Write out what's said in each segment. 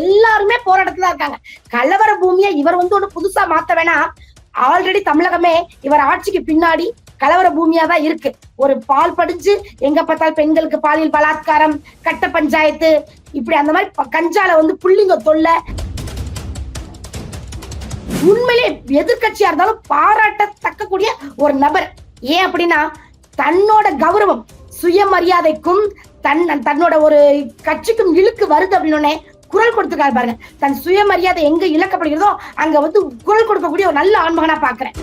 எல்லாருமே போராட்டத்துல தான் இருக்காங்க. கலவர பூமியை இவர் வந்து ஒண்ணு புதுசா மாத்த வேணாம் ஆல்ரெடி தமிழகமே இவர் ஆட்சிக்கு பின்னாடி கலவர பூமியா தான் இருக்கு. ஒரு பால் படிஞ்சு எங்க பார்த்தாலும் பெண்களுக்கு பாலியல் பலாத்காரம் கட்ட பஞ்சாயத்து இப்படி அந்த மாதிரி கஞ்சால வந்து புள்ளிங்க தொல்லை. உண்மையிலே எதிர்கட்சியா இருந்தாலும் பாராட்டத்தக்கக்கூடிய ஒரு நபர். ஏன் அப்படின்னா தன்னோட கௌரவம் சுயமரியாதைக்கும் தன் தன்னோட ஒரு கட்சிக்கும் இழுக்கு வருது அப்படின்னு குரல் கொடுத்துருக்காரு பாருங்க. தன் சுயமரியாதை எங்க இழக்கப்படுகிறதோ அங்க வந்து குரல் கொடுக்கக்கூடிய ஒரு நல்ல ஆண்மகனா பாக்குறேன்.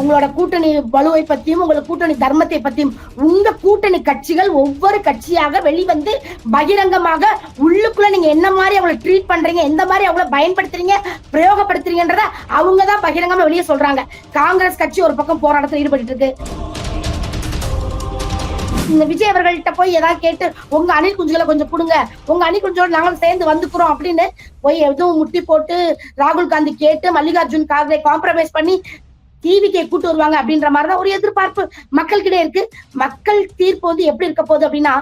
உங்களோட கூட்டணி வலுவை பத்தியும் உங்களோட கூட்டணி தர்மத்தை பத்தியும் உங்க கூட்டணி கட்சிகள் ஒவ்வொரு கட்சியாக வெளிவந்து பகிரங்கமாக உள்ளுக்குள்ள நீங்க என்ன மாதிரி அவங்களை ட்ரீட் பண்றீங்க எந்த மாதிரி அவங்கள பயன்படுத்துறீங்க பிரயோகப்படுத்துறீங்கன்றத அவங்க தான் பகிரங்கமா வெளியே சொல்றாங்க. காங்கிரஸ் கட்சி ஒரு பக்கம் போராட்டத்தில் ஈடுபட்டு இருக்கு. இந்த விஜய் அவர்கள்ட்ட போய் ஏதாவது கேட்டு உங்க அணில் குஞ்சுகளை கொஞ்சம் கொடுங்க உங்க அணில் குஞ்சோட நாங்களும் சேர்ந்து வந்துக்கிறோம் அப்படின்னு போய் எதுவும் முட்டி போட்டு ராகுல் காந்தி கேட்டு மல்லிகார்ஜுன் கார்கே காம்ப்ரமைஸ் பண்ணி டிவிக்கே கூட்டு வருவாங்க அப்படின்ற மாதிரிதான் ஒரு எதிர்பார்ப்பு மக்கள்கிட்ட இருக்கு. மக்கள் தீர்ப்பு வந்து எப்படி இருக்க போகுது அப்படின்னா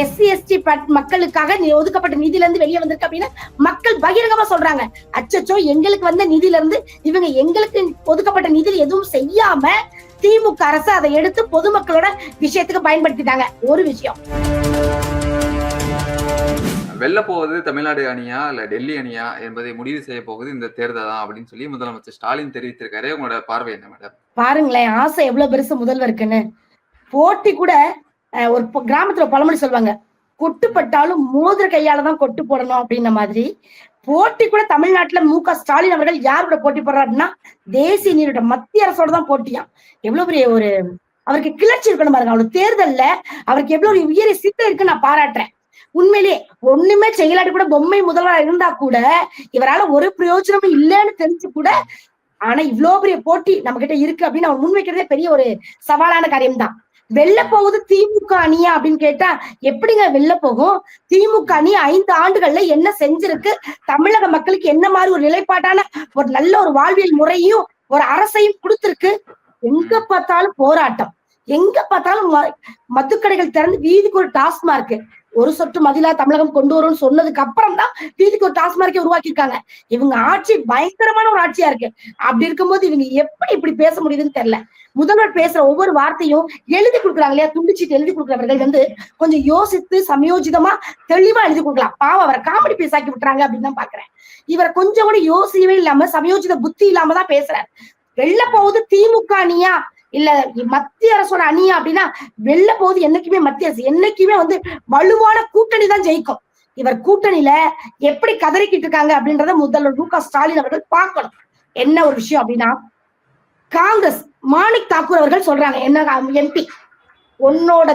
எஸ்சி எஸ்டி மக்களுக்காக ஒதுக்கப்பட்ட நிதியில இருந்து வெளியே வந்திருக்கு அப்படின்னா மக்கள் பகிரங்கமா சொல்றாங்க. அச்சச்சோ எங்களுக்கு வந்த நிதியில இருந்து இவங்க எங்களுக்கு ஒதுக்கப்பட்ட நிதியில் எதுவும் செய்யாம திமுக அரசு அதை எடுத்து பொதுமக்களோட விஷயத்துக்கு பயன்படுத்திட்டாங்க. ஒரு விஷயம். வெல்ல போவது தமிழ்நாடு அணியா இல்ல டெல்லி அணியா என்பதை முடிவு செய்ய போகுது இந்த தேர்தல் தான் அப்படின்னு சொல்லி முதலமைச்சர் ஸ்டாலின் தெரிவித்திருக்காரு. உங்களோட பார்வை என்ன மேடம் பாருங்களேன் ஆசை எவ்வளவு பெருசு முதல்வருக்குன்னு. போட்டி கூட ஒரு கிராமத்துல பழமொழி சொல்லுவாங்க. கொட்டுப்பட்டாலும் மோதிர கையால தான் கொட்டு போடணும் அப்படின்ன மாதிரி போட்டி கூட தமிழ்நாட்டுல மு க ஸ்டாலின் அவர்கள் யார் கூட போட்டி போடுறாருன்னா தேசிய நீரோட மத்திய அரசோட தான் போட்டியாம் எவ்வளவு பெரிய ஒரு அவருக்கு கிளர்ச்சி இருக்கணும் பாருங்க. அவரு தேர்தல்ல அவருக்கு எவ்வளவு ஒரு உயரிய சித்தம் இருக்குன்னு நான் பாராட்டுறேன். உண்மையிலேயே ஒண்ணுமே செயலாட்டி கூட பொம்மை முதல்வரா இருந்தா கூட இவரால ஒரு பிரயோஜனமும் இல்லைன்னு தெரிஞ்சு கூட ஆனா இவ்வளவு பெரிய போட்டி நம்ம கிட்ட இருக்கு அப்படின்னு அவர் முன்வைக்கிறதே பெரிய ஒரு சவாலான காரியம் தான் வெல்ல போகுது திமுக அணியா அப்படின்னு கேட்டா எப்படிங்க வெல்ல போகும்? திமுக அணி ஐந்து ஆண்டுகள்ல என்ன செஞ்சிருக்கு? தமிழக மக்களுக்கு என்ன மாதிரி ஒரு நிலைப்பாட்டான ஒரு நல்ல ஒரு வாழ்வியல் முறையும் ஒரு அரசையும் கொடுத்திருக்கு? எங்க பார்த்தாலும் போராட்டம். எங்க பார்த்தாலும் ம- மதுக்கடைகள் திறந்து வீதிக்கு ஒரு டாஸ்மார்க் ஒரு சொட்டு மதிலா தமிழகம் கொண்டு வரும்னு சொன்னதுக்கு அப்புறம் தான் வீதிக்கு ஒரு டாஸ்மார்க்கே உருவாக்கி இருக்காங்க இவங்க ஆட்சி பயங்கரமான ஒரு ஆட்சியா இருக்கு. அப்படி இருக்கும்போது இவங்க எப்படி இப்படி பேச முடியுதுன்னு தெரியல. முதல்வர் பேசுற ஒவ்வொரு வார்த்தையும் எழுதி கொடுக்குறாங்க இல்லையா? துண்டிச்சிட்டு எழுதி கொடுக்குறவர்கள் வந்து கொஞ்சம் யோசித்து சமயோஜிதமா தெளிவா எழுதி கொடுக்கலாம். பாவம் அவரை காமெடி பேசாக்கி விட்டுறாங்க அப்படின்னு தான் பாக்குறேன். இவரை கொஞ்சம் கூட யோசிக்கவே இல்லாம சமயோஜித புத்தி இல்லாம தான் பேசுறாரு. வெள்ள போகுது திமுக அணியா இல்ல மத்திய அரசோட அணியா அப்படின்னா வெல்ல போகுது என்னைக்குமே மத்திய அரசு. என்னைக்குமே வந்து வலுவான கூட்டணி தான் ஜெயிக்கும். இவர் கூட்டணியில எப்படி கதறிக்கிட்டு இருக்காங்க அப்படின்றத முதல்வர் மு க ஸ்டாலின் அவர்கள் பார்க்கணும். என்ன ஒரு விஷயம் அப்படின்னா காங்கிரஸ் மாணிக் தாக்கூர் அவர்கள் சொல்றாங்க என்ன எம்பி உன்னோட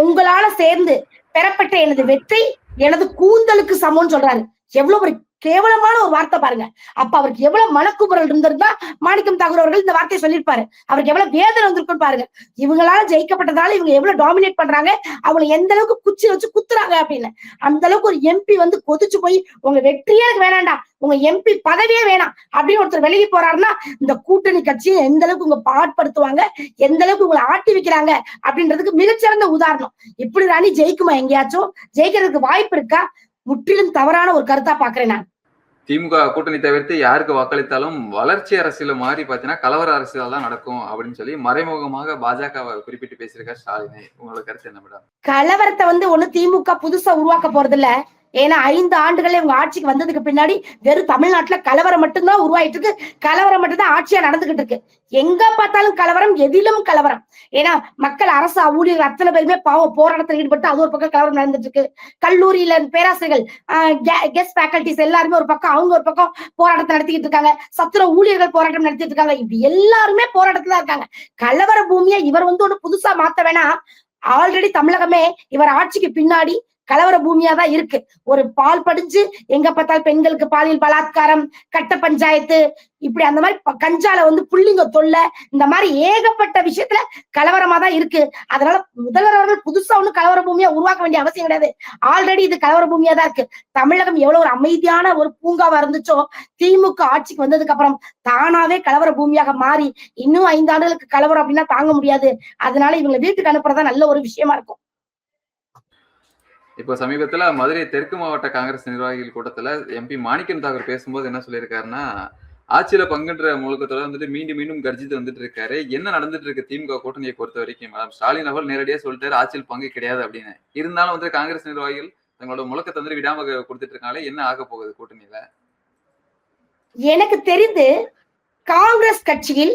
உங்களால சேர்ந்து பெறப்பட்ட எனது வெற்றி எனது கூந்தலுக்கு சமம்னு சொல்றாரு. எவ்வளவு ஒரு கேவலமான ஒரு வார்த்தை பாருங்க. அப்ப அவருக்கு எவ்வளவு மனக்குமுறல் இருந்திருந்தா மாணிக்கம் தாக்கூர் அவர்கள் இந்த வார்த்தையை சொல்லியிருப்பாரு. அவருக்கு எவ்வளவு வேதனை வந்திருக்கும் பாருங்க. இவங்களால ஜெயிக்கப்பட்டதால இவங்க எவ்வளவு டாமினேட் பண்றாங்க? அவங்களை எந்த அளவுக்கு குச்சி வச்சு குத்துறாங்க அப்படின்னு. அந்த அளவுக்கு ஒரு எம்பி வந்து கொதிச்சு போய் உங்க வெற்றியே எனக்கு வேணாண்டா உங்க எம்பி பதவியே வேணாம். அப்படின்னு ஒருத்தர் வெளியே போறாருன்னா இந்த கூட்டணி கட்சியை எந்த அளவுக்கு உங்க பாட்படுத்துவாங்க? எந்த அளவுக்கு உங்களை ஆட்டி வைக்கிறாங்க? அப்படின்றதுக்கு மிகச்சிறந்த உதாரணம். இப்படி ராணி ஜெயிக்குமா எங்கேயாச்சும்? ஜெயிக்கிறதுக்கு வாய்ப்பு இருக்கா? முற்றிலும் தவறான ஒரு கருத்தா பாக்குறேன் நான். திமுக கூட்டணி தவிர்த்து யாருக்கு வாக்களித்தாலும் வளர்ச்சி அரசியல மாறி பாத்தீங்கன்னா கலவர அரசியல் தான் நடக்கும் அப்படின்னு சொல்லி மறைமுகமாக பாஜக குறிப்பிட்டு பேசியிருக்கார் ஸ்டாலின். உங்களோட கருத்து என்ன மேடம்? கலவரத்தை வந்து ஒண்ணு திமுக புதுசா உருவாக்க போறது இல்ல ஏன்னா ஐந்து ஆண்டுகளே இவங்க ஆட்சிக்கு வந்ததுக்கு பின்னாடி வெறும் தமிழ்நாட்டுல கலவரம் மட்டும்தான் உருவாயிட்டு இருக்கு. கலவரம் மட்டும்தான் ஆட்சியா நடந்துகிட்டு இருக்கு. எங்க பார்த்தாலும் கலவரம் எதிலும் கலவரம். ஏன்னா மக்கள் அரசு ஊழியர்கள் அத்தனை பேருமே பாவம் போராட்டத்தில் ஈடுபட்டு அது ஒரு பக்கம் கலவரம் நடந்துட்டு இருக்கு. கல்லூரியில பேராசிரியர்கள் கெஸ்ட் ஃபேக்கல்டிஸ் எல்லாருமே ஒரு பக்கம் அவங்க ஒரு பக்கம் போராட்டத்தை நடத்திக்கிட்டு இருக்காங்க. சத்துர ஊழியர்கள் போராட்டம் நடத்திட்டு இருக்காங்க. இப்படி எல்லாருமே போராட்டத்துல இருக்காங்க. கலவர பூமியை இவர் வந்து ஒண்ணு புதுசா மாத்த வேணாம். ஆல்ரெடி தமிழகமே இவர் ஆட்சிக்கு பின்னாடி கலவர பூமியா தான் இருக்கு. ஒரு பால் படிஞ்சு எங்க பார்த்தாலும் பெண்களுக்கு பாலியல் பலாத்காரம் கட்ட பஞ்சாயத்து இப்படி அந்த மாதிரி கஞ்சால வந்து புள்ளிங்க தொல்லை இந்த மாதிரி ஏகப்பட்ட விஷயத்துல கலவரமா தான் இருக்கு. அதனால முதல்வர் அவர்கள் புதுசா ஒண்ணு கலவர பூமியா உருவாக்க வேண்டிய அவசியம் கிடையாது. ஆல்ரெடி இது கலவர பூமியா தான் இருக்கு. தமிழகம் எவ்வளவு ஒரு அமைதியான ஒரு பூங்காவா இருந்துச்சோ திமுக ஆட்சிக்கு வந்ததுக்கு அப்புறம் தானாவே கலவர பூமியாக மாறி இன்னும் ஐந்து ஆண்டுகளுக்கு கலவரம் அப்படின்னா தாங்க முடியாது. அதனால இவங்களை வீட்டுக்கு அனுப்புறதா நல்ல ஒரு விஷயமா இருக்கும். இப்போ சமீபத்துல மதுரை தெற்கு மாவட்ட காங்கிரஸ் நிர்வாகிகள் கூட்டத்துல எம்பி மாணிக்கன் தாகூர் பேசும்போது என்ன சொல்லியிருக்காருன்னா ஆட்சியில பங்குன்ற முழுக்கத்தோட வந்துட்டு மீண்டும் மீண்டும் கர்ஜித்து வந்துட்டு இருக்காரு. என்ன நடந்துட்டு இருக்கு திமுக கூட்டணியை பொறுத்த வரைக்கும்? மேடம் ஸ்டாலின் அவர்கள் நேரடியா சொல்லிட்டாரு ஆட்சியில் பங்கு கிடையாது அப்படின்னு. இருந்தாலும் வந்து காங்கிரஸ் நிர்வாகிகள் தங்களோட முழக்கத்தை வந்து விடாம கொடுத்துட்டு இருக்காங்களே என்ன ஆக போகுது கூட்டணியில? எனக்கு தெரிந்து காங்கிரஸ் கட்சியில்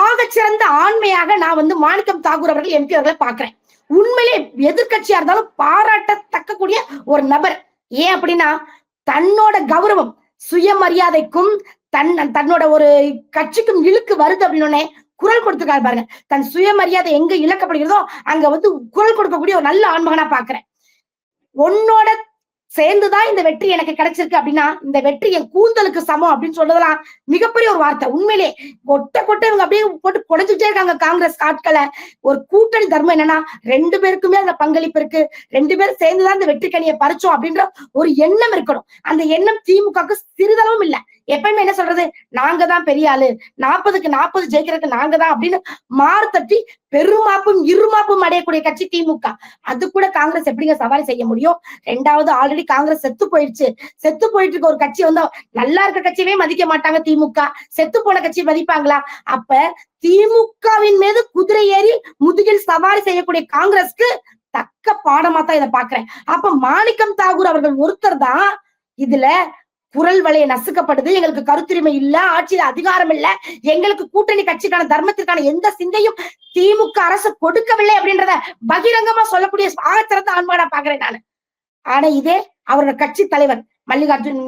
ஆகச்சிறந்த ஆண்மையாக நான் வந்து மாணிக்கம் தாகூர் அவர்கள் எம்பி அவர்களை பாக்குறேன் உண்மையிலே எதிர்க்கட்சியா இருந்தாலும் பாராட்டத்தக்கக்கூடிய ஒரு நபர். ஏன் அப்படின்னா தன்னோட கௌரவம் சுயமரியாதைக்கும் தன் தன்னோட ஒரு கட்சிக்கும் இழுக்கு வருது அப்படின்னு குரல் கொடுத்துருக்காரு பாருங்க. தன் சுயமரியாதை எங்க இழக்கப்படுகிறதோ அங்க வந்து குரல் கொடுக்கக்கூடிய ஒரு நல்ல ஆண்மகனா பாக்குறேன். உன்னோட சேர்ந்துதான் இந்த வெற்றி எனக்கு கிடைச்சிருக்கு அப்படின்னா இந்த வெற்றி என் கூந்தலுக்கு சமம் அப்படின்னு சொல்றதெல்லாம் மிகப்பெரிய ஒரு வார்த்தை. உண்மையிலே கொட்டை கொட்ட இவங்க அப்படியே போட்டு குடைஞ்சுட்டே இருக்காங்க காங்கிரஸ் ஆட்களை. ஒரு கூட்டணி தர்மம் என்னன்னா ரெண்டு பேருக்குமே அந்த பங்களிப்பு இருக்கு. ரெண்டு பேரும் சேர்ந்துதான் இந்த வெற்றி கனியை பறிச்சோம் அப்படின்ற ஒரு எண்ணம் இருக்கணும். அந்த எண்ணம் திமுகவுக்கு சிறிதளவும் இல்லை. எப்பயுமே என்ன சொல்றது? நாங்க தான் பெரிய ஆளு. நாற்பதுக்கு நாற்பது ஜெயிக்கிறதுக்கு நாங்க தான் அப்படின்னு மாறு தட்டி பெருமாப்பும் இருமாப்பும் அடையக்கூடிய கட்சி திமுக. அது கூட காங்கிரஸ் எப்படிங்க சவாரி செய்ய முடியும்? ரெண்டாவது ஆல்ரெடி காங்கிரஸ் செத்து போயிடுச்சு. செத்து போயிட்டு இருக்க ஒரு கட்சி வந்து நல்லா இருக்க கட்சியவே மதிக்க மாட்டாங்க திமுக. செத்து போன கட்சி மதிப்பாங்களா? அப்ப திமுகவின் மீது குதிரை ஏறி முதுகில் சவாரி செய்யக்கூடிய காங்கிரஸ்க்கு தக்க பாடமா தான் இதை பாக்குறேன் அப்ப மாணிக்கம் தாகூர் அவர்கள் ஒருத்தர் தான் இதுல குரல் வலைய நசுக்கப்படுது எங்களுக்கு கருத்துரிமை இல்ல ஆட்சியில அதிகாரம் இல்ல எங்களுக்கு கூட்டணி கட்சிக்கான தர்மத்திற்கான எந்த சிந்தையும் திமுக அரசு கொடுக்கவில்லை அப்படின்றத பகிரங்கமா சொல்லக்கூடிய ஆகச்சிறந்த ஆன்மாடா பாக்குறேன் நான். ஆனா இதே அவரோட கட்சி தலைவர் மல்லிகார்ஜுன்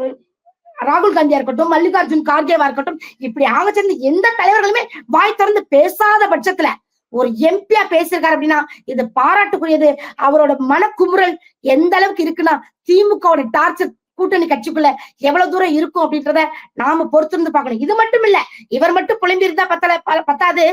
ராகுல் காந்தியா இருக்கட்டும் மல்லிகார்ஜுன் கார்கேவா இருக்கட்டும் இப்படி ஆகச்சிருந்த எந்த தலைவர்களுமே வாய் திறந்து பேசாத பட்சத்துல ஒரு எம்பியா பேசியிருக்காரு அப்படின்னா இது பாராட்டுக்குரியது. அவரோட மனக்குமுறல் எந்த அளவுக்கு இருக்குன்னா திமுகவோட டார்ச்சர் கூட்டணி கட்சிக்குள்ள எவ்வளவு தூரம் இருக்கும் அப்படின்றத நாம பொறுத்திருந்து பார்க்கணும். இது மட்டும் இல்ல இவர் மட்டும் புலம்பி இருந்தா பத்தல பத்தாது.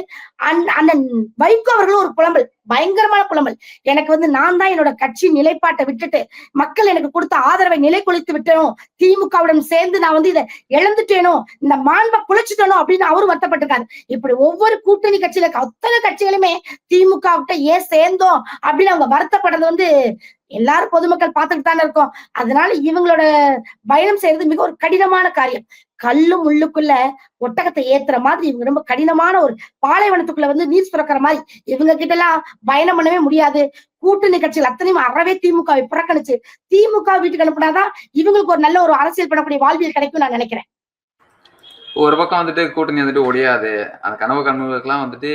அண்ணன் அண்ணன் வைகோ அவர்களும் ஒரு புலம்பல் பயங்கரமான புலம்பல். எனக்கு வந்து நான் தான் என்னோட கட்சி நிலைப்பாட்டை விட்டுட்டு மக்கள் எனக்கு கொடுத்த ஆதரவை நிலை குளித்து விட்டனும் திமுகவுடன் சேர்ந்து நான் வந்து இதை இழந்துட்டேனோ இந்த மாண்பை குலைச்சிட்டேனோ அப்படின்னு அவரும் வருத்தப்பட்டிருக்காரு. இப்படி ஒவ்வொரு கூட்டணி கட்சியில அத்தனை கட்சிகளுமே திமுக விட்ட ஏன் சேர்ந்தோம் அப்படின்னு அவங்க வருத்தப்படுறது வந்து எல்லாரும் பொதுமக்கள் பார்த்துட்டு தானே இருக்கோம். அதனால இவங்களோட பயணம் செய்யறது மிக ஒரு கடினமான காரியம். கல்லும் உள்ளுக்குள்ள ஒட்டகத்தை ஏத்துற மாதிரி இவங்க ரொம்ப கடினமான ஒரு பாலைவனத்துக்குள்ள வந்து நீர் சுரக்கிற மாதிரி இவங்க கிட்ட எல்லாம் பயணம் பண்ணவே முடியாது. கூட்டு நிகழ்ச்சிகள் அத்தனையும் அறவே திமுகவை புறக்கணிச்சு திமுக வீட்டுக்கு அனுப்புனாதான் இவங்களுக்கு ஒரு நல்ல ஒரு அரசியல் பண்ணக்கூடிய வாழ்வியல் கிடைக்கும் நான் நினைக்கிறேன். ஒரு பக்கம் வந்துட்டு கூட்டணி வந்துட்டு ஒடியாது. அந்த கனவு கனவுகளுக்கெல்லாம் வந்துட்டு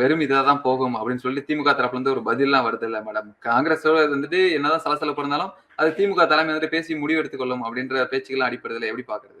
வெறும் இதாக தான் போகும் அப்படின்னு சொல்லி திமுக தரப்புல இருந்து ஒரு பதிலாம் வருது இல்ல மேடம். காங்கிரஸ் வந்துட்டு என்னதான் சலசலப்பு இருந்தாலும் அது திமுக தலைமை வந்துட்டு பேசி முடிவு எடுத்துக்கொள்ளும் அப்படின்ற பேச்சுக்கெல்லாம் அடிப்படுறதுல எப்படி பாக்குறது?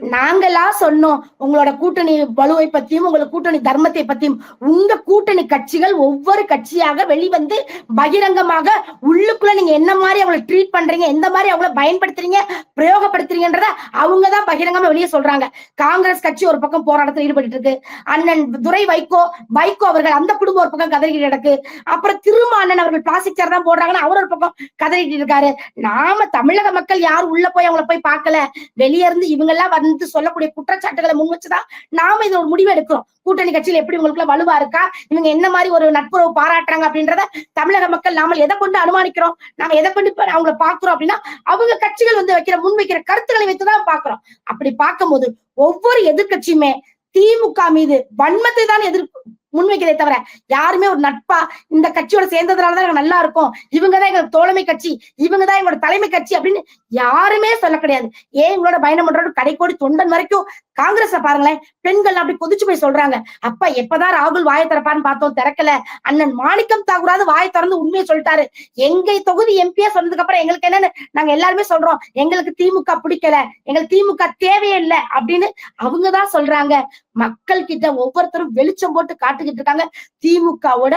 நாங்களா சொன்னோம் உங்களோட கூட்டணி வலுவை பத்தியும் உங்களோட கூட்டணி தர்மத்தை பத்தியும். உங்க கூட்டணி கட்சிகள் ஒவ்வொரு கட்சியாக வெளிவந்து பகிரங்கமாக உள்ளுக்குள்ள நீங்க என்ன மாதிரி அவங்களை ட்ரீட் பண்றீங்க எந்த மாதிரி அவங்கள பயன்படுத்துறீங்க பிரயோகப்படுத்துறீங்கன்றத அவங்க தான் பகிரங்கமா வெளியே சொல்றாங்க. காங்கிரஸ் கட்சி ஒரு பக்கம் போராட்டத்தில் ஈடுபட்டு இருக்கு. அண்ணன் துரை வைகோ வைகோ அவர்கள் அந்த குடும்பம் ஒரு பக்கம் கதறிக்கிட்டு கிடக்கு. அப்புறம் திரும்ப அண்ணன் அவர்கள் பிளாஸ்டிக் சேர் தான் போடுறாங்கன்னு அவர் ஒரு பக்கம் கதறிட்டு இருக்காரு. நாம தமிழக மக்கள் யாரும் உள்ள போய் அவங்கள போய் பார்க்கல. வெளியே இருந்து இவங்க எல்லாம் வந்து சொல்லக்கூடிய குற்றச்சாட்டுகளை முன் வச்சுதான் நாம இதோட ஒரு முடிவு எடுக்கிறோம். கூட்டணி கட்சியில் எப்படி உங்களுக்குள்ள வலுவா இருக்கா? இவங்க என்ன மாதிரி ஒரு நட்புறவு பாராட்டுறாங்க அப்படின்றத தமிழக மக்கள் நாம எதை கொண்டு அனுமானிக்கிறோம்? நாம எதை கொண்டு இப்ப அவங்கள பாக்குறோம் அப்படின்னா அவங்க கட்சிகள் வந்து வைக்கிற முன் வைக்கிற கருத்துக்களை வைத்துதான் பாக்குறோம். அப்படி பார்க்கும்போது ஒவ்வொரு எதிர்க்கட்சியுமே திமுக மீது வன்மத்தை தான் எதிர் முன்வைக்கிறதே தவிர யாருமே ஒரு நட்பா இந்த கட்சியோட சேர்ந்ததுனாலதான் எனக்கு நல்லா இருக்கும். இவங்கதான் எங்களுக்கு தோழமை கட்சி இவங்கதான் எங்களோட தலைமை கட்சி அப்படின்னு யாருமே சொல்ல கிடையாது. ஏன் எங்களோட பயணம் பண்றோம்? கடைக்கோடி தொண்டன் வரைக்கும் காங்கிரஸ்ல பாருங்களேன் பெண்கள் அப்படி கொதிச்சு போய் சொல்றாங்க. அப்பா எப்பதான் ராகுல் வாயை திறப்பான்னு பார்த்தோம் திறக்கல. அண்ணன் மாணிக்கம் தாகூராவது வாயை திறந்து உண்மையை சொல்லிட்டாரு. எங்க தொகுதி எம்பியா சொன்னதுக்கு அப்புறம் எங்களுக்கு என்னன்னு நாங்க எல்லாருமே சொல்றோம். எங்களுக்கு திமுக பிடிக்கல எங்களுக்கு திமுக தேவையே இல்லை அப்படின்னு அவங்கதான் சொல்றாங்க. மக்கள் கிட்ட ஒவ்வொருத்தரும் வெளிச்சம் போட்டு காட்டு காட்டுக்கிட்டு இருக்காங்க. திமுகவோட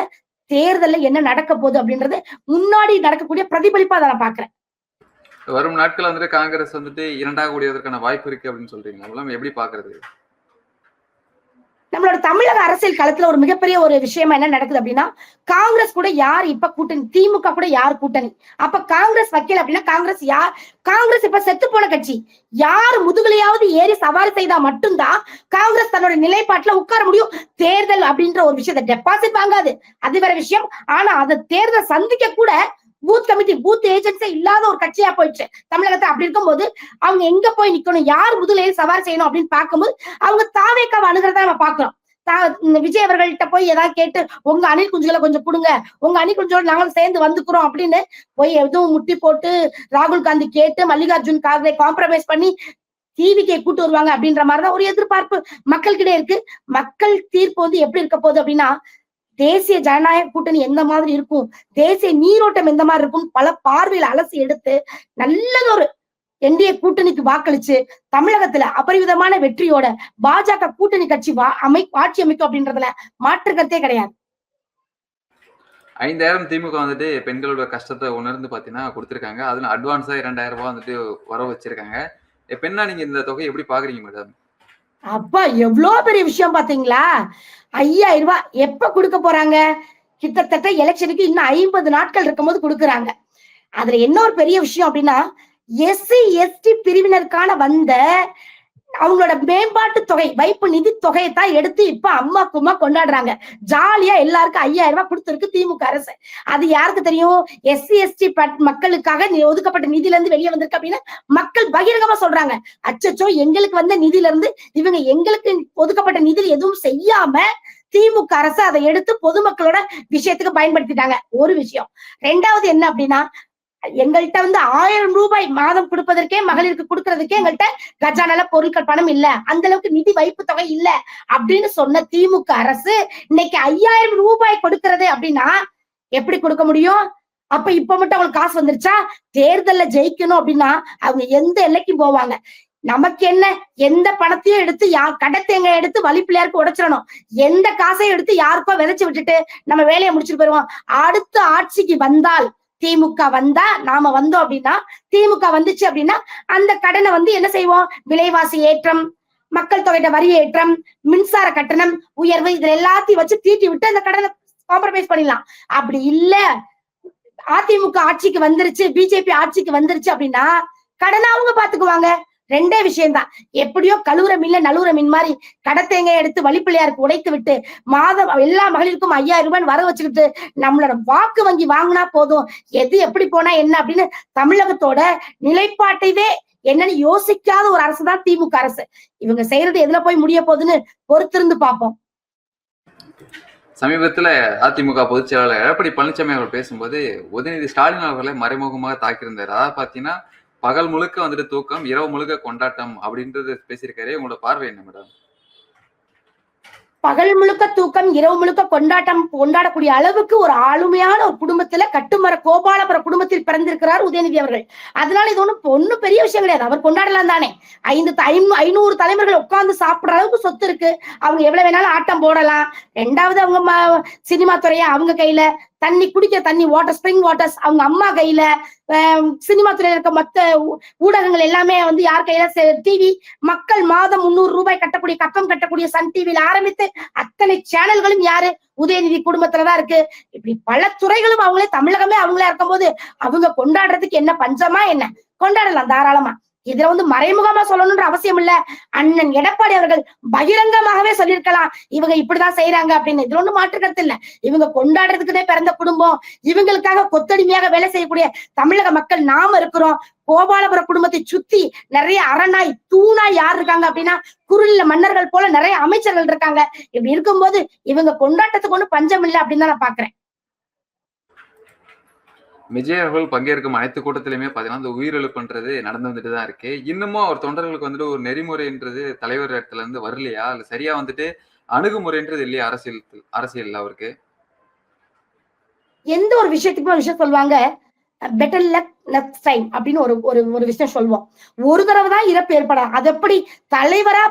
தேர்தல்ல என்ன நடக்க போகுது அப்படின்றது முன்னாடி நடக்கக்கூடிய பிரதிபலிப்பா அதை நான் பாக்குறேன். வரும் நாட்கள் வந்துட்டு காங்கிரஸ் வந்துட்டு இரண்டாக கூடியதற்கான வாய்ப்பு இருக்கு அப்படின்னு சொல்றீங்க எப்படி பாக்குறது? நம்மளோட தமிழக அரசியல் களத்துல ஒரு மிகப்பெரிய ஒரு விஷயமா என்ன நடக்குது அப்படின்னா காங்கிரஸ் கூட யார் இப்ப கூட்டணி திமுக கூட யார் கூட்டணி? அப்ப காங்கிரஸ் வக்கீல் அப்படின்னா காங்கிரஸ் யார் காங்கிரஸ் இப்ப செத்து போன கட்சி. யார் முதுகலையாவது ஏறி சவாரி செய்தா மட்டும்தான் காங்கிரஸ் தன்னோட நிலைப்பாட்டுல உட்கார முடியும். தேர்தல் அப்படின்ற ஒரு விஷயத்த டெபாசிட் வாங்காது. அது வேற விஷயம். ஆனா அதை தேர்தல் சந்திக்க கூட பூத் கமிட்டி பூத் ஏஜென்ட்ஸே இல்லாத ஒரு கட்சியா போயிடுச்சு. தமிழகத்தை அப்படி இருக்கும்போது அவங்க எங்க போய் நிக்கணும்? யார் முதலில் சவார் செய்யணும் அப்படின்னு பார்க்கும்போது அவங்க தாவேக்காவை அணுகிறதா நம்ம பாக்குறோம் விஜய் அவர்கள்ட்ட போய் ஏதாவது கேட்டு உங்க அணில் குஞ்சுகளை கொஞ்சம் கொடுங்க உங்க அணில் குஞ்சோட நாங்களும் சேர்ந்து வந்துக்கிறோம் அப்படின்னு போய் எதுவும் முட்டி போட்டு ராகுல் காந்தி கேட்டு மல்லிகார்ஜுன் கார்கே காம்ப்ரமைஸ் பண்ணி டிவிக்கே கூட்டு வருவாங்க அப்படின்ற மாதிரிதான் ஒரு எதிர்பார்ப்பு மக்கள்கிட்ட இருக்கு. மக்கள் தீர்ப்பு வந்து எப்படி இருக்க போகுது அப்படின்னா தேசிய ஜனநாயக கூட்டணி எந்த மாதிரி இருக்கும்? தேசிய நீரோட்டம் எந்த மாதிரி இருக்கும் பல பார்வையில் அலசி எடுத்து நல்லதொரு என்டிஏ கூட்டணிக்கு வாக்களிச்சு தமிழகத்துல அபரிவிதமான வெற்றியோட பாஜக கூட்டணி கட்சி அமை ஆட்சி அமைக்கும் அப்படின்றதுல மாற்று கருத்தே கிடையாது. ஐந்தாயிரம் திமுக வந்துட்டு பெண்களோட கஷ்டத்தை உணர்ந்து பாத்தீங்கன்னா கொடுத்திருக்காங்க. அதுல அட்வான்ஸா இரண்டாயிரம் ரூபாய் வந்துட்டு வர வச்சிருக்காங்க. பெண்ணா நீங்க இந்த தொகையை எப்படி பாக்குறீங்க மேடம் அப்பா எவ்வளவு பெரிய விஷயம் பாத்தீங்களா? ஐயாயிரம் ரூபாய் எப்ப கொடுக்க போறாங்க? கிட்டத்தட்ட எலெக்ஷனுக்கு இன்னும் ஐம்பது நாட்கள் இருக்கும்போது கொடுக்குறாங்க. அதுல என்ன ஒரு பெரிய விஷயம் அப்படின்னா எஸ்சி எஸ்டி பிரிவினருக்கான வந்த அவங்களோட மேம்பாட்டு தொகை வைப்பு நிதி தொகையை தான் எடுத்து இப்ப அம்மா கும்மா கொண்டாடுறாங்க. ஜாலியா எல்லாருக்கும் ஐயாயிரம் ரூபாய் கொடுத்துருக்கு திமுக அரசு. அது யாருக்கு தெரியும்? எஸ்சி எஸ்டி மக்களுக்காக ஒதுக்கப்பட்ட நிதியில இருந்து வெளியே வந்திருக்கு அப்படின்னு மக்கள் பகிரங்கமா சொல்றாங்க. அச்சச்சோ எங்களுக்கு வந்த நிதியில இருந்து இவங்க எங்களுக்கு ஒதுக்கப்பட்ட நிதியில் எதுவும் செய்யாம திமுக அரசு அதை எடுத்து பொதுமக்களோட விஷயத்துக்கு பயன்படுத்திட்டாங்க. ஒரு விஷயம். ரெண்டாவது என்ன அப்படின்னா எங்கள்கிட்ட வந்து ஆயிரம் ரூபாய் மாதம் கொடுப்பதற்கே மகளிருக்கு கொடுக்கறதுக்கே எங்கள்கிட்ட கஜானால பொருட்கள் பணம் இல்ல. அந்த அளவுக்கு நிதி வைப்பு தொகை இல்ல. அப்படின்னு சொன்ன திமுக அரசு இன்னைக்கு ஐயாயிரம் ரூபாய் கொடுக்கறது அப்படின்னா எப்படி கொடுக்க முடியும்? அப்ப இப்ப மட்டும் அவங்களுக்கு காசு வந்துருச்சா? தேர்தல்ல ஜெயிக்கணும் அப்படின்னா அவங்க எந்த எல்லைக்கும் போவாங்க. நமக்கு என்ன? எந்த பணத்தையும் எடுத்து யா கடத்தேங்க எடுத்து வழி பிள்ளையாருக்கு உடைச்சிடணும். எந்த காசையும் எடுத்து யாருக்கோ விதைச்சு விட்டுட்டு நம்ம வேலையை முடிச்சுட்டு போயிருவோம். அடுத்த ஆட்சிக்கு வந்தால் திமுக வந்தா நாம வந்தோம் அப்படின்னா திமுக வந்துச்சு அப்படின்னா அந்த கடனை வந்து என்ன செய்வோம்? விலைவாசி ஏற்றம் மக்கள் தொகையிட வரி ஏற்றம் மின்சார கட்டணம் உயர்வு இதுல எல்லாத்தையும் வச்சு தீட்டி விட்டு அந்த கடனை காம்ப்ரமைஸ் பண்ணிடலாம். அப்படி இல்ல. அதிமுக ஆட்சிக்கு வந்துருச்சு பிஜேபி ஆட்சிக்கு வந்துருச்சு அப்படின்னா கடனை அவங்க பாத்துக்குவாங்க. ரெண்டே விஷயம்தான். எப்படியோ கழுவுற மீன்ல நழுவுற மீன் மாதிரி கடத்தேங்க எடுத்து வழிப்பிள்ளையாருக்கு உடைத்து விட்டு மாதம் எல்லா மகளிருக்கும் ஐயாயிரம் ரூபாய் வர வச்சுக்கிட்டு நம்மளோட வாக்கு வங்கி வாங்கினா போதும். எது எப்படி போனா என்ன அப்படின்னு தமிழகத்தோட நிலைப்பாட்டையே என்னன்னு யோசிக்காத ஒரு அரசு தான் திமுக அரசு. இவங்க செய்யறது எதுல போய் முடிய போகுதுன்னு பொறுத்திருந்து பார்ப்போம். சமீபத்துல அதிமுக பொதுச் செயலாளர் எடப்பாடி பழனிசாமி அவர்கள் பேசும்போது உதயநிதி ஸ்டாலின் அவர்களை மறைமுகமாக தாக்கியிருந்தார். அதாவது பாத்தீங்கன்னா பகல் முழுக்க வந்துட்டு தூக்கம் இரவு முழுக்க கொண்டாட்டம் அப்படின்றது பேசியிருக்காரு. உங்களோட பார்வை என்ன மேடம்? பகல் முழுக்க தூக்கம் இரவு முழுக்க கொண்டாட்டம் கொண்டாடக்கூடிய அளவுக்கு ஒரு ஆளுமையான ஒரு குடும்பத்துல கட்டுமர கோபாலபுர குடும்பத்தில் பிறந்திருக்கிறார் உதயநிதி அவர்கள். அதனால இது ஒண்ணும் ஒண்ணும் பெரிய விஷயம் கிடையாது. அவர் கொண்டாடலாம் தானே. ஐந்து ஐநூ- ஐநூறு தலைவர்கள் உட்கார்ந்து சாப்பிடுற அளவுக்கு சொத்து இருக்கு. அவங்க எவ்வளவு வேணாலும் ஆட்டம் போடலாம். ரெண்டாவது அவங்க சினிமா துறையை அவங்க கையில தண்ணி குடிக்க தண்ணி வாட்டர் ஸ்ப்ரிங் வாட்டர்ஸ் அவங்க அம்மா கையில சினிமா துறையில இருக்க மத்த ஊ- ஊடகங்கள் எல்லாமே வந்து யார் கையில? டிவி மக்கள் மாதம் முந்நூறு ரூபாய் கட்டக்கூடிய கப்பம் கட்டக்கூடிய சன் டிவியில ஆரம்பித்து அத்தனை சேனல்களும் யாரு? உதயநிதி குடும்பத்துலதான் இருக்கு. இப்படி பல துறைகளும் அவங்களே தமிழகமே அவங்களே இருக்கும்போது அவங்க கொண்டாடுறதுக்கு என்ன பஞ்சமா என்ன? கொண்டாடலாம் தாராளமா. இதுல வந்து மறைமுகமா சொல்லணும்ன்ற அவசியம் இல்ல. அண்ணன் எடப்பாடி அவர்கள் பகிரங்கமாகவே சொல்லியிருக்கலாம். இவங்க இப்படிதான் செய்யறாங்க அப்படின்னு. இதுல ஒண்ணு மாற்றுக்கிறது கருத்து இல்ல. இவங்க கொண்டாடுறதுக்குன்னே பிறந்த குடும்பம். இவங்களுக்காக கொத்தடிமையாக வேலை செய்யக்கூடிய தமிழக மக்கள் நாம இருக்கிறோம். கோபாலபுர குடும்பத்தை சுத்தி நிறைய அரணாய் தூணாய் யார் இருக்காங்க அப்படின்னா குறுநில மன்னர்கள் போல நிறைய அமைச்சர்கள் இருக்காங்க. இப்படி இருக்கும்போது இவங்க கொண்டாட்டத்துக்கு ஒண்ணு பஞ்சம் இல்லை அப்படின்னு தான் நான் பாக்குறேன். விஜய் அவர்கள் பங்கேற்கும் அனைத்து கூட்டத்திலுமே பாத்தீங்கன்னா அந்த உயிரிழப்புன்றது நடந்து வந்துட்டு தான் இருக்கு. இன்னமும் அவர் தொண்டர்களுக்கு வந்துட்டு ஒரு நெறிமுறைன்றது தலைவர் இடத்துல இருந்து வரலையா? இல்ல சரியா வந்துட்டு அணுகுமுறைன்றது இல்லையா அரசியல் அரசியல் அவருக்கு? எந்த ஒரு விஷயத்துக்குமே விஷயம் சொல்லுவாங்க பெட்டர் லக் அப்படின்னு ஒரு ஒரு ஒரு விஷயம் சொல்லுவோம். ஒரு தடவை தான் இறப்பு ஏற்படாது. அது எப்படி தலைவரா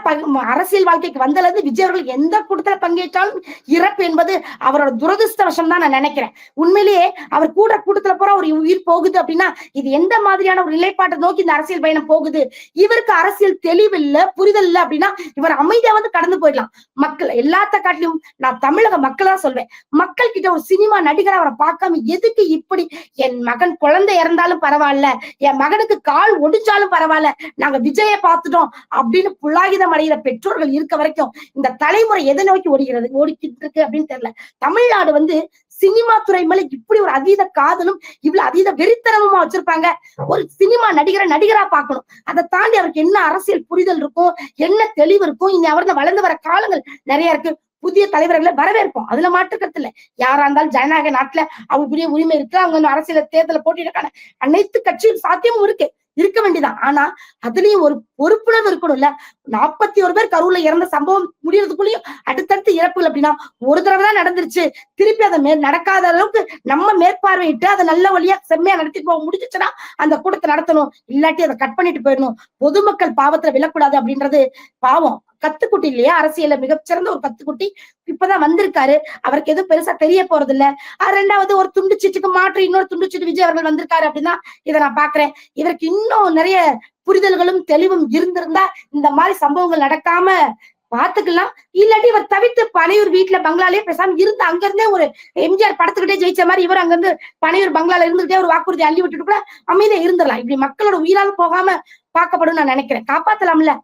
அரசியல் வாழ்க்கைக்கு வந்தது விஜய் அவர்கள் எந்த கூட்டத்துல பங்கேற்றாலும் இறப்பு என்பது அவரோட துரதிருஷ்டவசம் தான் நான் நினைக்கிறேன். உண்மையிலேயே அவர் கூட கூட்டத்துல போற ஒரு உயிர் போகுது அப்படின்னா இது எந்த மாதிரியான ஒரு நிலைப்பாட்டை நோக்கி இந்த அரசியல் பயணம் போகுது? இவருக்கு அரசியல் தெளிவு இல்ல புரிதல் இல்ல அப்படின்னா இவர் அமைதியா வந்து கடந்து போயிடலாம். மக்கள் எல்லாத்த காட்டிலும் நான் தமிழக மக்கள் தான் சொல்வேன். மக்கள் கிட்ட ஒரு சினிமா நடிகர் அவரை பார்க்காம எதுக்கு இப்படி என் மகன் குழந்தை இறந்தாலும் பரவாயில்ல. என் மகனுக்கு கால் ஒடிச்சாலும் பரவாயில்ல. நாங்க விஜய பார்த்துட்டோம் அப்படின்னு புல்லாகிதம் அடைகிற பெற்றோர்கள் இருக்க வரைக்கும் இந்த தலைமுறை எதை நோக்கி ஓடுகிறது ஓடிக்கிட்டு இருக்கு அப்படின்னு தெரியல. தமிழ்நாடு வந்து சினிமா துறை மேல இப்படி ஒரு அதீத காதலும் இவ்வளவு அதீத வெறித்தனமுமா வச்சிருப்பாங்க. ஒரு சினிமா நடிகரை நடிகரா பார்க்கணும். அதை தாண்டி அவருக்கு என்ன அரசியல் புரிதல் இருக்கும் என்ன தெளிவு இருக்கும் இனி அவர் வளர்ந்து வர காலங்கள் நிறைய இருக்கு. புதிய தலைவர்களை வரவேற்போம். அதுல மாற்றுக்கிறது இல்ல. யாரா இருந்தாலும் ஜனநாயக நாட்டுல அவங்களுக்குரிய உரிமை இருக்கு. அவங்க அரசியல தேர்தல போட்டியிடக்கான அனைத்து கட்சியும் சாத்தியமும் இருக்கு. இருக்க வேண்டியதான் ஆனா அதுலயும் ஒரு பொறுப்புணர்வு இருக்கணும்ல. நாற்பத்தி ஒரு பேர் கரூர்ல இறந்த சம்பவம் முடியறதுக்குள்ளயும் அடுத்தடுத்து இறப்புகள் அப்படின்னா ஒரு தடவை தான் நடந்துருச்சு. திருப்பி அதை மே நடக்காத அளவுக்கு நம்ம மேற்பார்வையிட்டு அதை நல்ல வழியா செம்மையா நடத்திட்டு போக முடிஞ்சுச்சுன்னா அந்த கூட்டத்தை நடத்தணும். இல்லாட்டி அதை கட் பண்ணிட்டு போயிடணும். பொதுமக்கள் பாவத்துல விழக்கூடாது அப்படின்றது பாவம். கத்துக்குட்டி இல்லையா? அரசியல மிகச்சிறந்த ஒரு கத்துக்குட்டி இப்பதான் வந்திருக்காரு. அவருக்கு எதுவும் பெருசா தெரிய போறது இல்ல ரெண்டாவது ஒரு துண்டு சீட்டுக்கு மாற்று இன்னொரு துண்டு சீட்டு விஜய் அவர்கள் வந்திருக்காரு அப்படின்னா இதை நான் பாக்குறேன். இவருக்கு இன்னும் நிறைய புரிதல்களும் தெளிவும் இருந்திருந்தா இந்த மாதிரி சம்பவங்கள் நடக்காம பாத்துக்கலாம். இல்லாட்டி இவர் தவித்து பனையூர் வீட்டுல பங்களாலே பேசாம இருந்து அங்க இருந்தே ஒரு எம்ஜிஆர் படத்துக்கிட்டே ஜெயிச்ச மாதிரி இவர் அங்க இருந்து பனையூர் பங்களால இருந்துகிட்டே ஒரு வாக்குறுதி அள்ளி விட்டுட்டு கூட அமைதியா இருந்துடலாம். இப்படி மக்களோட உயிரால் போகாம பார்க்கப்படும் நான் நினைக்கிறேன். காப்பாத்தலாம்ல.